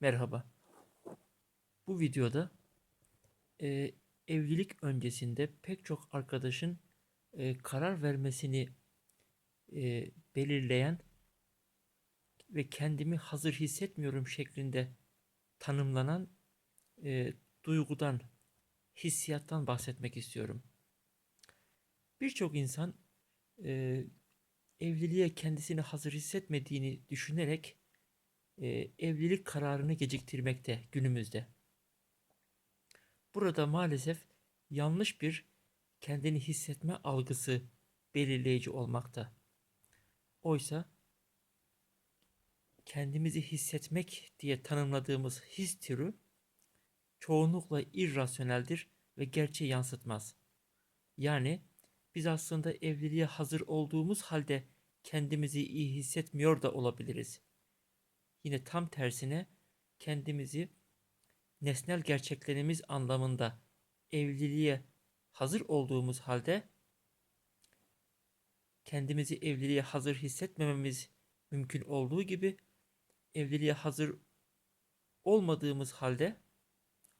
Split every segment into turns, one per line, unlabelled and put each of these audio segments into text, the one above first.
Merhaba. Bu videoda e, evlilik öncesinde pek çok arkadaşın e, karar vermesini e, belirleyen ve kendimi hazır hissetmiyorum şeklinde tanımlanan e, duygudan, hissiyattan bahsetmek istiyorum. Birçok insan e, evliliğe kendisini hazır hissetmediğini düşünerek e, evlilik kararını geciktirmekte günümüzde. Burada maalesef yanlış bir kendini hissetme algısı belirleyici olmakta. Oysa kendimizi hissetmek diye tanımladığımız his türü çoğunlukla irrasyoneldir ve gerçeği yansıtmaz. Yani biz aslında evliliğe hazır olduğumuz halde kendimizi iyi hissetmiyor da olabiliriz. Yine tam tersine kendimizi nesnel gerçeklerimiz anlamında evliliğe hazır olduğumuz halde kendimizi evliliğe hazır hissetmememiz mümkün olduğu gibi evliliğe hazır olmadığımız halde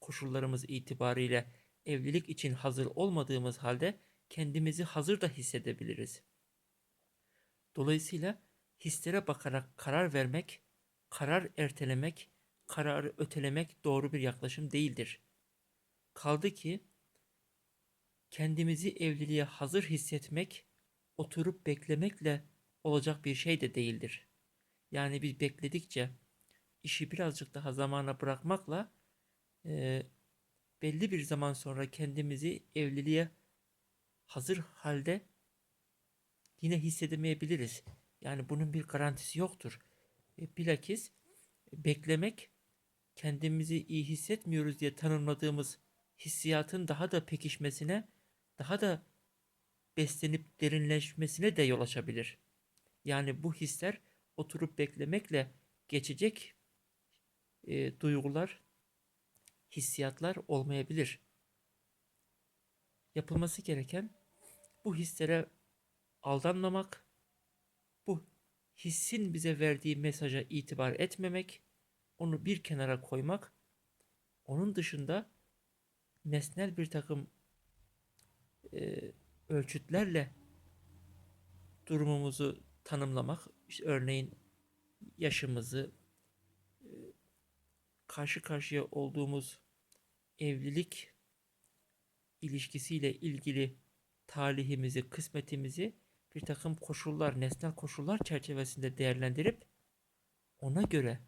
koşullarımız itibariyle evlilik için hazır olmadığımız halde kendimizi hazır da hissedebiliriz. Dolayısıyla hislere bakarak karar vermek, karar ertelemek, kararı ötelemek doğru bir yaklaşım değildir. Kaldı ki kendimizi evliliğe hazır hissetmek oturup beklemekle olacak bir şey de değildir. Yani biz bekledikçe işi birazcık daha zamana bırakmakla e, belli bir zaman sonra kendimizi evliliğe hazır halde yine hissedemeyebiliriz. Yani bunun bir garantisi yoktur. E, bilakis beklemek kendimizi iyi hissetmiyoruz diye tanımladığımız hissiyatın daha da pekişmesine, daha da beslenip derinleşmesine de yol açabilir. Yani bu hisler oturup beklemekle geçecek e, duygular, hissiyatlar olmayabilir. Yapılması gereken bu hislere aldanmamak, hissin bize verdiği mesaja itibar etmemek, onu bir kenara koymak, onun dışında nesnel bir takım e, ölçütlerle durumumuzu tanımlamak, işte örneğin yaşımızı, e, karşı karşıya olduğumuz evlilik ilişkisiyle ilgili talihimizi, kısmetimizi bir takım koşullar, nesnel koşullar çerçevesinde değerlendirip ona göre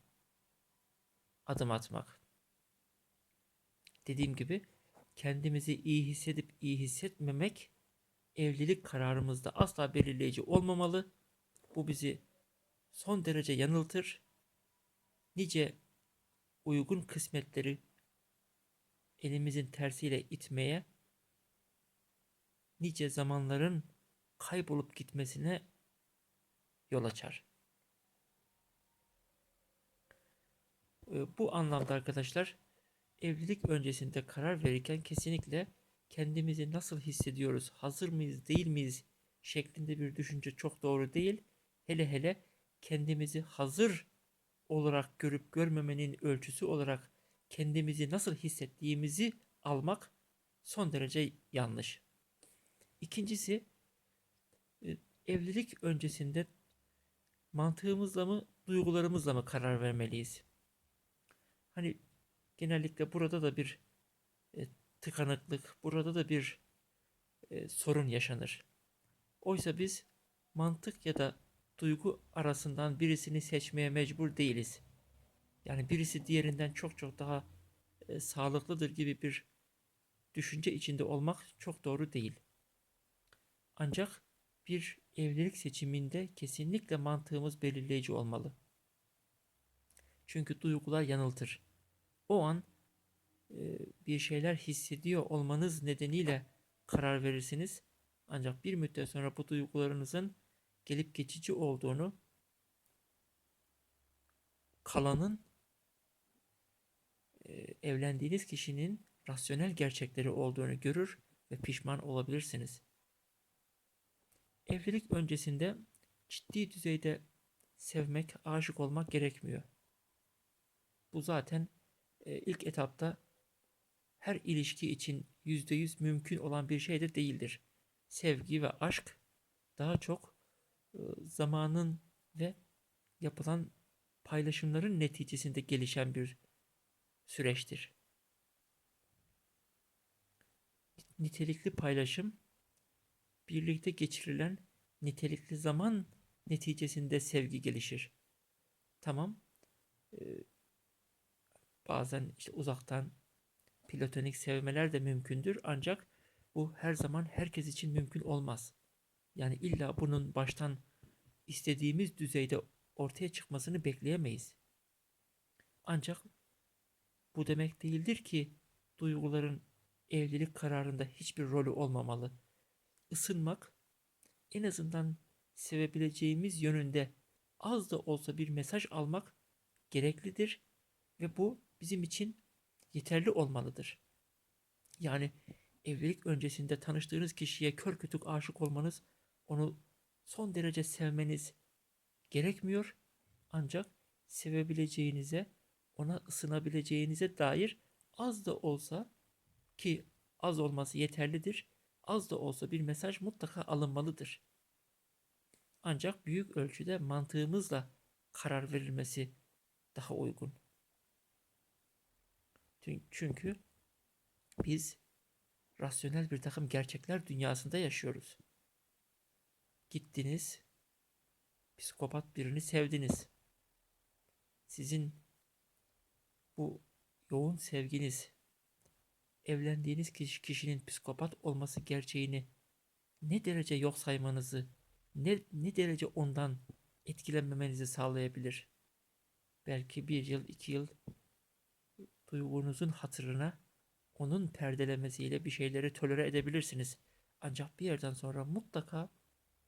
adım atmak. Dediğim gibi kendimizi iyi hissedip iyi hissetmemek evlilik kararımızda asla belirleyici olmamalı. Bu bizi son derece yanıltır. Nice uygun kısmetleri elimizin tersiyle itmeye, nice zamanların kaybolup gitmesine yol açar. Ee, bu anlamda arkadaşlar evlilik öncesinde karar verirken kesinlikle kendimizi nasıl hissediyoruz, hazır mıyız, değil miyiz şeklinde bir düşünce çok doğru değil. Hele hele kendimizi hazır olarak görüp görmemenin ölçüsü olarak kendimizi nasıl hissettiğimizi almak son derece yanlış. İkincisi evlilik öncesinde mantığımızla mı duygularımızla mı karar vermeliyiz? Hani genellikle burada da bir e, tıkanıklık, burada da bir e, sorun yaşanır. Oysa biz mantık ya da duygu arasından birisini seçmeye mecbur değiliz. Yani birisi diğerinden çok çok daha e, sağlıklıdır gibi bir düşünce içinde olmak çok doğru değil. Ancak bir evlilik seçiminde kesinlikle mantığımız belirleyici olmalı. Çünkü duygular yanıltır. O an e, bir şeyler hissediyor olmanız nedeniyle karar verirsiniz. Ancak bir müddet sonra bu duygularınızın gelip geçici olduğunu kalanın e, evlendiğiniz kişinin rasyonel gerçekleri olduğunu görür ve pişman olabilirsiniz. Evlilik öncesinde ciddi düzeyde sevmek, aşık olmak gerekmiyor. Bu zaten e, ilk etapta her ilişki için yüzde yüz mümkün olan bir şey de değildir. Sevgi ve aşk daha çok e, zamanın ve yapılan paylaşımların neticesinde gelişen bir süreçtir. Nitelikli paylaşım birlikte geçirilen nitelikli zaman neticesinde sevgi gelişir. Tamam. e, bazen işte uzaktan platonik sevmeler de mümkündür ancak bu her zaman herkes için mümkün olmaz. Yani illa bunun baştan istediğimiz düzeyde ortaya çıkmasını bekleyemeyiz. Ancak bu demek değildir ki duyguların evlilik kararında hiçbir rolü olmamalı. Isınmak en azından sevebileceğimiz yönünde az da olsa bir mesaj almak gereklidir ve bu bizim için yeterli olmalıdır. Yani evlilik öncesinde tanıştığınız kişiye kör kütük aşık olmanız, onu son derece sevmeniz gerekmiyor. Ancak sevebileceğinize, ona ısınabileceğinize dair az da olsa ki az olması yeterlidir. Az da olsa bir mesaj mutlaka alınmalıdır. Ancak büyük ölçüde mantığımızla karar verilmesi daha uygun. Çünkü biz rasyonel bir takım gerçekler dünyasında yaşıyoruz. Gittiniz, psikopat birini sevdiniz. Sizin bu yoğun sevginiz evlendiğiniz kişi, kişinin psikopat olması gerçeğini ne derece yok saymanızı, ne, ne derece ondan etkilenmemenizi sağlayabilir. Belki bir yıl, iki yıl duygunuzun hatırına onun perdelemesiyle bir şeyleri tolere edebilirsiniz. Ancak bir yerden sonra mutlaka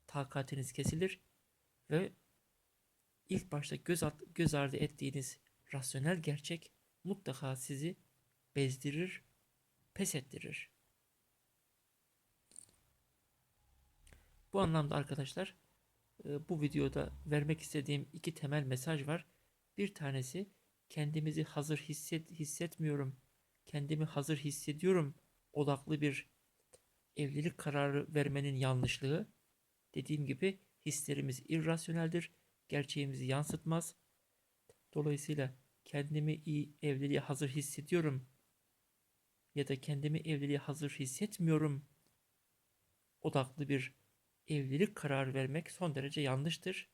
takatiniz kesilir ve ilk başta göz, at, göz ardı ettiğiniz rasyonel gerçek mutlaka sizi bezdirir, pes ettirir. Bu anlamda arkadaşlar e, bu videoda vermek istediğim iki temel mesaj var. Bir tanesi kendimizi hazır hisset, hissetmiyorum, kendimi hazır hissediyorum odaklı bir evlilik kararı vermenin yanlışlığı. Dediğim gibi hislerimiz irrasyoneldir, gerçeğimizi yansıtmaz. Dolayısıyla kendimi iyi evliliğe hazır hissediyorum ya da kendimi evliliğe hazır hissetmiyorum odaklı bir evlilik kararı vermek son derece yanlıştır.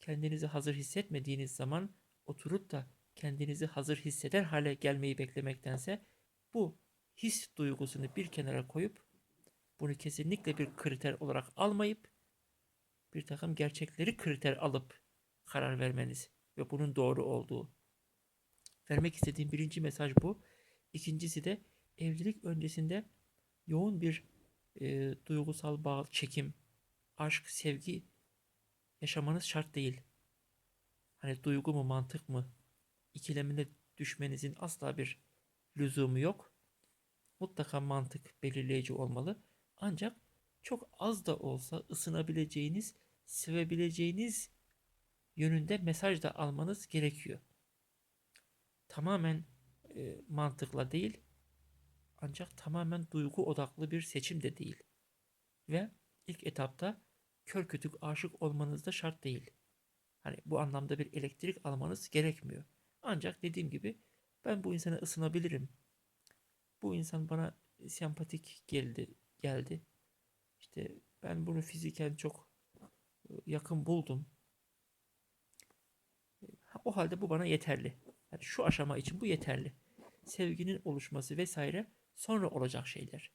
Kendinizi hazır hissetmediğiniz zaman oturup da kendinizi hazır hisseder hale gelmeyi beklemektense bu his duygusunu bir kenara koyup bunu kesinlikle bir kriter olarak almayıp bir takım gerçekleri kriter alıp karar vermeniz ve bunun doğru olduğu. Vermek istediğim birinci mesaj bu. İkincisi de evlilik öncesinde yoğun bir e, duygusal bağ, çekim, aşk, sevgi yaşamanız şart değil. Hani duygu mu mantık mı ikilemine düşmenizin asla bir lüzumu yok. Mutlaka mantık belirleyici olmalı. Ancak çok az da olsa ısınabileceğiniz, sevebileceğiniz yönünde mesaj da almanız gerekiyor. Tamamen e, mantıkla değil ancak tamamen duygu odaklı bir seçim de değil. Ve ilk etapta kör kütük aşık olmanız da şart değil. Hani bu anlamda bir elektrik almanız gerekmiyor. Ancak dediğim gibi ben bu insana ısınabilirim. Bu insan bana sempatik geldi, geldi. İşte ben bunu fiziken çok e, yakın buldum. O halde bu bana yeterli. Yani şu aşama için bu yeterli. Sevginin oluşması vesaire sonra olacak şeyler.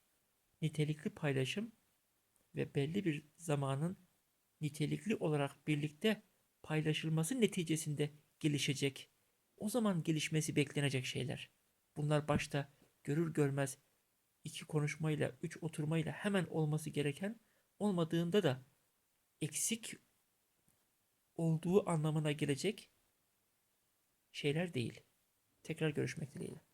Nitelikli paylaşım ve belli bir zamanın nitelikli olarak birlikte paylaşılması neticesinde gelişecek. O zaman gelişmesi beklenecek şeyler. Bunlar başta görür görmez iki konuşmayla, üç oturmayla hemen olması gereken, olmadığında da eksik olduğu anlamına gelecek şeyler değil. Tekrar görüşmek dileğiyle.